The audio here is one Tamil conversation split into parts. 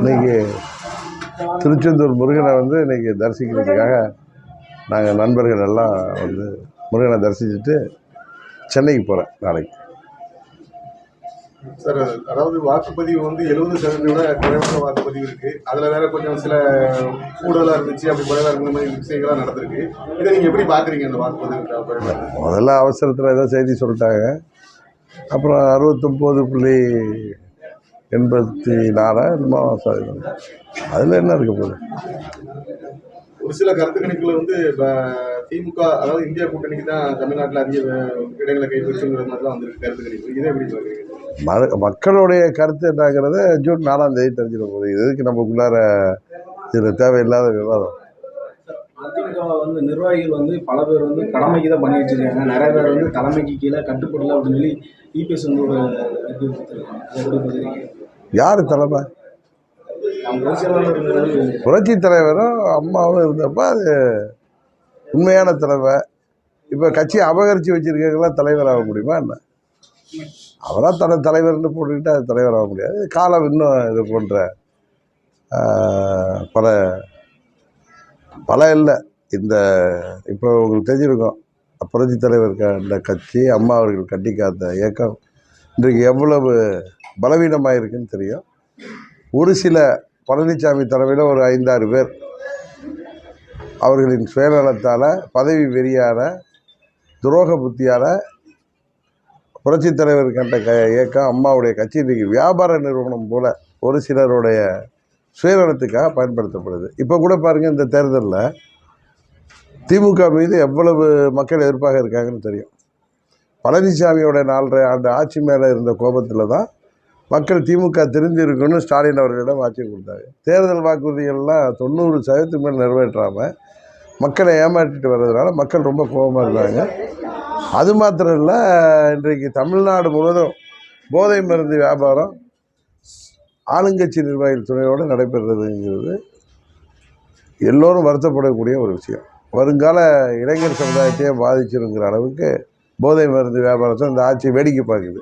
இன்னைக்கு திருச்செந்தூர் முருகனை வந்து இன்னைக்கு தரிசிக்கிறதுக்காக நாங்கள் நண்பர்கள் எல்லாம் வந்து முருகனை தரிசிச்சுட்டு சென்னைக்கு போகிறேன் நாளைக்கு. சார் அதாவது வாக்குப்பதிவு வந்து எழுபது சதவீதம் விட குறைவான வாக்குப்பதிவு இருக்கு. அதுல வேற கொஞ்சம் சில கூடுதலா இருந்துச்சு அப்படி குறைவா இருந்த மாதிரி விஷயங்கள்லாம் நடந்திருக்கு. இதை நீங்க எப்படி பாக்குறீங்க அந்த வாக்குப்பதிவு முதல்ல அவசரத்தில் ஏதோ செய்தி சொல்லிட்டாங்க. அப்புறம் அறுபத்தொம்போது புள்ளி எண்பத்தி நாலா என்னமோ சதவீதம் அதில் என்ன இருக்க போகுது? ஒரு சில கருத்து கணிப்புல வந்து இப்ப திமுக அதாவது இந்தியா கூட்டணிக்கு தான் தமிழ்நாட்டில் அதிக இடங்களை கைப்பற்றுங்கிற மாதிரி தான் வந்திருக்கு கருத்து கணிப்பு இதை எப்படி பாக்குறீங்க மத மக்களுடைய கருத்து என்னங்கிறத ஜூன் நாலாம் தேதி தெரிஞ்சிட போகுது. இது எதுக்கு நமக்குள்ளார இதில் தேவையில்லாத விவாதம். அதிமுக வந்து நிர்வாகிகள் வந்து பல பேர் வந்து கடமைக்கு தான் பண்ணி வச்சிருக்காங்க நிறைய பேர் வந்து தலைமைக்கு கீழே கட்டுப்படல அப்படின்னு சொல்லி இபிஎஸ் வந்து ஒரு யார் தலைமை? புரட்சி தலைவரும் அம்மாவும் இருந்தப்போ அது உண்மையான தலைமை. இப்போ கட்சியை அபகரித்து வச்சிருக்கவங்களாம் தலைவராக முடியுமா என்ன? அவராக தன்னை தலைவர்னு போட்டுக்கிட்டு அது தலைவராக முடியாது. காலம் இன்னும் இது போன்ற பல பல இல்லை. இந்த இப்போ உங்களுக்கு தெரிஞ்சிருக்கும். புரட்சி தலைவர் கண்ட கட்சி அம்மா அவர்கள் கட்டி காத்த இயக்கம் இன்றைக்கு எவ்வளவு பலவீனமாக இருக்குன்னு தெரியும். ஒரு சில பழனிசாமி தலைமையில் ஒரு ஐந்தாறு பேர் அவர்களின் சுயநலத்தால் பதவி வெறியால் துரோக புத்தியால் புரட்சித் தலைவர் கண்ட க இயக்கம் அம்மாவுடைய கட்சி இன்றைக்கி வியாபார நிறுவனம் போல் ஒரு சிலருடைய சுயநலத்துக்காக பயன்படுத்தப்படுது. இப்போ கூட பாருங்கள் இந்த தேர்தலில் திமுக மீது எவ்வளவு மக்கள் எதிர்ப்பாக இருக்காங்கன்னு தெரியும். பழனிசாமியோட நாலரை ஆண்டு ஆட்சி மேலே இருந்த கோபத்தில் தான் மக்கள் திமுக திருந்திருக்குன்னு ஸ்டாலின் அவர்களிடம் ஆட்சி கொடுத்தாங்க தேர்தல் வாக்குறுதிகள்லாம் தொண்ணூறு சதவீதத்துக்கு மேல் நிறைவேற்றாமல் மக்களை ஏமாற்றிட்டு வர்றதுனால மக்கள் ரொம்ப கோபமாக இருந்தாங்க அது மாத்திரம் இல்லை இன்றைக்கு தமிழ்நாடு முழுவதும் போதை மருந்து வியாபாரம் ஆளுங்கட்சி நிர்வாகிகள் துணையோடு நடைபெறுறதுங்கிறது எல்லோரும் வருத்தப்படக்கூடிய ஒரு விஷயம். வருங்கால இளைஞர் சமுதாயத்தையே பாதிச்சிருங்கிற அளவுக்கு போதை மருந்து வியாபாரத்தை இந்த ஆட்சி வேடிக்கை பார்க்குது.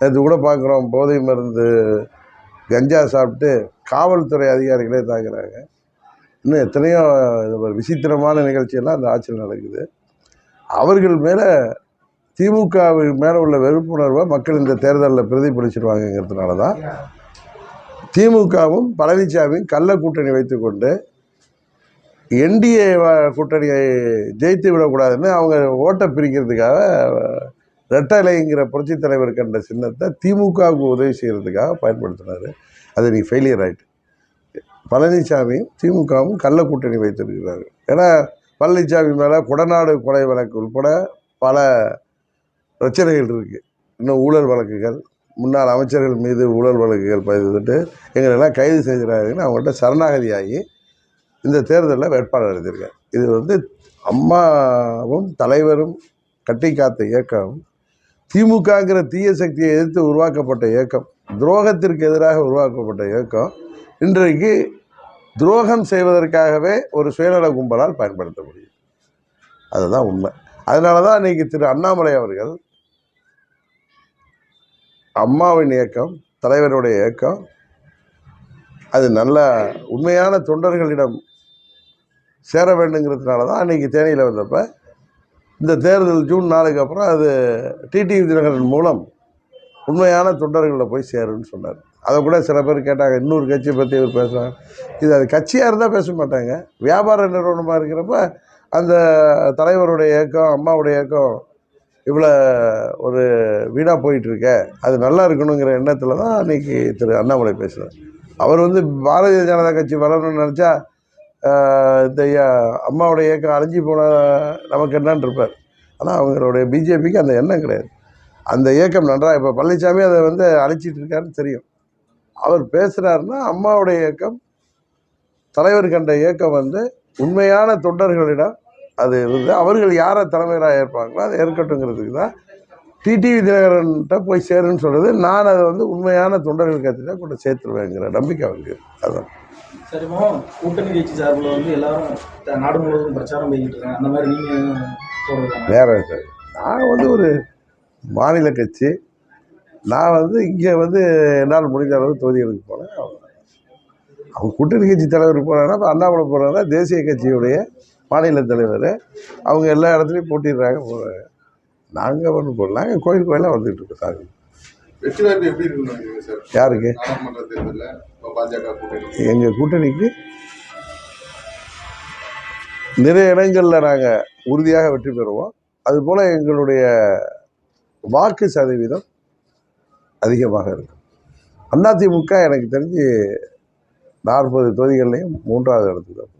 நேற்று கூட பார்க்குறோம் போதை மருந்து கஞ்சா சாப்பிட்டு காவல்துறை அதிகாரிகளே தாக்குறாங்க இன்னும் எத்தனையோ இது ஒரு விசித்திரமான நிகழ்ச்சியெல்லாம் அந்த ஆட்சியில் நடக்குது. அவர்கள் மேலே திமுக மேலே உள்ள வெறுப்புணர்வை மக்கள் இந்த தேர்தலில் பிரதிபலிச்சிருவாங்கங்கிறதுனால தான் திமுகவும் பழனிசாமியும் கள்ள கூட்டணி வைத்துக்கொண்டு என்டிஏ கூட்டணியை ஜெயித்து விடக்கூடாதுன்னு அவங்க ஓட்டை பிரிக்கிறதுக்காக ரெட்டலைங்கிற புரட்சி தலைவர் கண்ட சின்னத்தை திமுகவுக்கு உதவி செய்கிறதுக்காக பயன்படுத்தினார். அது நீ ஃபெயிலியர் ஆகிட்டு பழனிசாமியும் திமுகவும் கள்ள கூட்டணி வைத்திருக்கிறார்கள். ஏன்னா பழனிசாமி மேலே கொடநாடு கொலை வழக்கு உட்பட பல பிரச்சனைகள் இருக்குது இன்னும் ஊழல் வழக்குகள் முன்னாள் அமைச்சர்கள் மீது ஊழல் வழக்குகள் பதிவிட்டு எங்களெல்லாம் கைது செய்கிறாருன்னு அவங்கள்ட்ட சரணாகதி ஆகி இந்த தேர்தலில் வேட்பாளர் எழுதியிருக்கேன் இது வந்து அம்மாவும் தலைவரும் கட்டி காத்த இயக்கம் திமுகங்கிற தீய சக்தியை எதிர்த்து உருவாக்கப்பட்ட இயக்கம் துரோகத்திற்கு எதிராக உருவாக்கப்பட்ட இயக்கம் இன்றைக்கு துரோகம் செய்வதற்காகவே ஒரு சுயநல கும்பலால் பயன்படுத்த முடியும். அதுதான் உண்மை. அதனால தான் இன்னைக்கு திரு அண்ணாமலை அவர்கள் அம்மாவின் இயக்கம் தலைவருடைய இயக்கம் அது நல்ல உண்மையான தொண்டர்களிடம் சேர வேண்டுங்கிறதுனால தான் அன்றைக்கி தேனியில் வந்தப்போ இந்த தேர்தல் ஜூன் நாளுக்கு அப்புறம் அது டிடிவி தினகரன் மூலம் உண்மையான தொண்டர்களில் போய் சேருன்னு சொன்னார். அதை கூட சில பேர் கேட்டாங்க இன்னொரு கட்சியை பற்றி இவர் பேசுகிறாங்க இது அது கட்சியாக இருந்தால் பேச மாட்டாங்க. வியாபார நிறுவனமாக இருக்கிறப்ப அந்த தலைவருடைய இயக்கம் அம்மாவுடைய இயக்கம் இவ்வளோ ஒரு வீடாக போயிட்டுருக்க. அது நல்லா இருக்கணுங்கிற எண்ணத்தில் தான் அன்றைக்கி திரு அண்ணாமலை பேசுகிறார் அவர் வந்து பாரதிய ஜனதா கட்சி வரணும்னு நினச்சா இந்த ஐயா அம்மாவுடைய இயக்கம் அழிஞ்சு போன நமக்கு என்னன்னு இருப்பார். ஆனால் அவங்களுடைய பிஜேபிக்கு அந்த எண்ணம் கிடையாது. அந்த இயக்கம் நன்றாக இப்போ பழனிசாமி அதை வந்து அழிச்சிட்டு இருக்காருன்னு தெரியும். அவர் பேசுகிறாருன்னா அம்மாவுடைய இயக்கம் தலைவர் கண்ட இயக்கம் வந்து உண்மையான தொண்டர்களிடம் அது இருந்து அவர்கள் யாரை தலைமையராக ஏற்பாங்களோ அதை ஏற்கட்டுங்கிறதுக்கு தான் டிடிவி தினகரன்கிட்ட போய் சேருன்னு சொல்கிறது நான் அதை வந்து உண்மையான தொண்டர்கள் கட்சியில் கொண்டு சேர்த்துருவேங்கிற நம்பிக்கை அவருக்கு அதான். சரிமோ கூட்டணி கட்சி சார்பில் வந்து எல்லாரும் நாடு முழுவதும் பிரச்சாரம் பண்ணிக்கிட்டு இருக்காங்க. அந்த மாதிரி நீங்கள் வேற சார் நான் வந்து ஒரு மாநில கட்சி. நான் வந்து இங்கே வந்து என்னால் முடிஞ்ச அளவு தொகுதிகளுக்கு போனேன் அவங்க கூட்டணி கட்சி தலைவர் போகிறாங்கன்னா இப்போ அண்ணாமலை போகிறாங்கன்னா தேசிய கட்சியுடைய மாநில தலைவர். அவங்க எல்லா இடத்துலையும் போட்டிடுறாங்க போகிறாங்க நாங்கள் ஒன்றும் போடல. நாங்கள் கோயில் கோயிலாக வந்துட்டு இருக்கோம் சாமி யாருக்கு? பாஜக கூட்டணி. எங்கள் கூட்டணிக்கு நிறைய இடங்களில் நாங்கள் உறுதியாக வெற்றி பெறுவோம். அதுபோல் எங்களுடைய வாக்கு சதவீதம் அதிகமாக இருக்கும். அதிமுக எனக்கு தெரிஞ்சு நாற்பது தொகுதிகள்லையும் மூன்றாவது இடத்துக்கு